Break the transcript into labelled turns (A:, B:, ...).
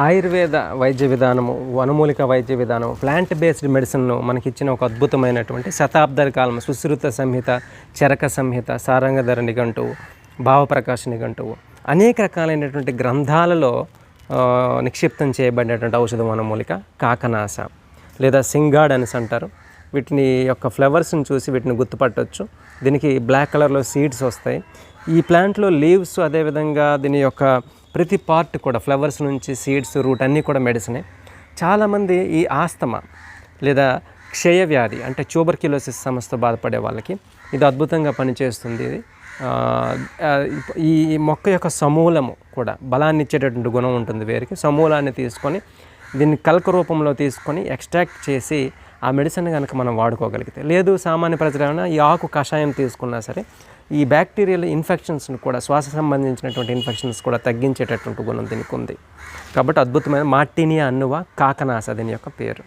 A: ఆయుర్వేద వైద్య విధానము వనమూలిక వైద్య విధానం ప్లాంట్ బేస్డ్ మెడిసిన్ను మనకి ఇచ్చిన ఒక అద్భుతమైనటువంటి శతాబ్దాల కాలం సుశ్రుత సంహిత చరక సంహిత సారంగధర నిఘంటువు భావప్రకాశ నిఘంటువు అనేక రకాలైనటువంటి గ్రంథాలలో నిక్షిప్తం చేయబడినటువంటి ఔషధ వనమూలిక కాకనాస లేదా సింగాడ్ అనేసి అంటారు. వీటిని యొక్క ఫ్లవర్స్ని చూసి వీటిని గుర్తుపట్టవచ్చు దీనికి బ్లాక్ కలర్లో సీడ్స్ వస్తాయి. ఈ ప్లాంట్లో లీవ్స్ అదేవిధంగా దీని యొక్క ప్రతి పార్ట్ కూడా ఫ్లవర్స్ నుంచి సీడ్స్ రూట్ అన్నీ కూడా మెడిసినే. చాలామంది ఈ ఆస్తమా లేదా క్షయవ్యాధి అంటే ట్యూబర్క్యులోసిస్ సమస్యతో బాధపడే వాళ్ళకి ఇది అద్భుతంగా పనిచేస్తుంది ఇది. ఈ ఈ మొక్క యొక్క సమూలము కూడా బలాన్ని ఇచ్చేటటువంటి గుణం ఉంటుంది వేరికి. సమూలాన్ని తీసుకొని దీన్ని కలక రూపంలో తీసుకొని ఎక్స్ట్రాక్ట్ చేసి ఆ మెడిసిన్ కనుక మనం వాడుకోగలిగితే. లేదు సామాన్య ప్రజలైనా ఈ ఆకు కషాయం తీసుకున్నా సరే ఈ బ్యాక్టీరియల్ ఇన్ఫెక్షన్స్ను కూడా శ్వాస సంబంధించినటువంటి ఇన్ఫెక్షన్స్ కూడా తగ్గించేటటువంటి గుణం దీనికి ఉంది. కాబట్టి అద్భుతమైన మార్టినియా అన్నువ కాకనాస దీని యొక్క పేరు.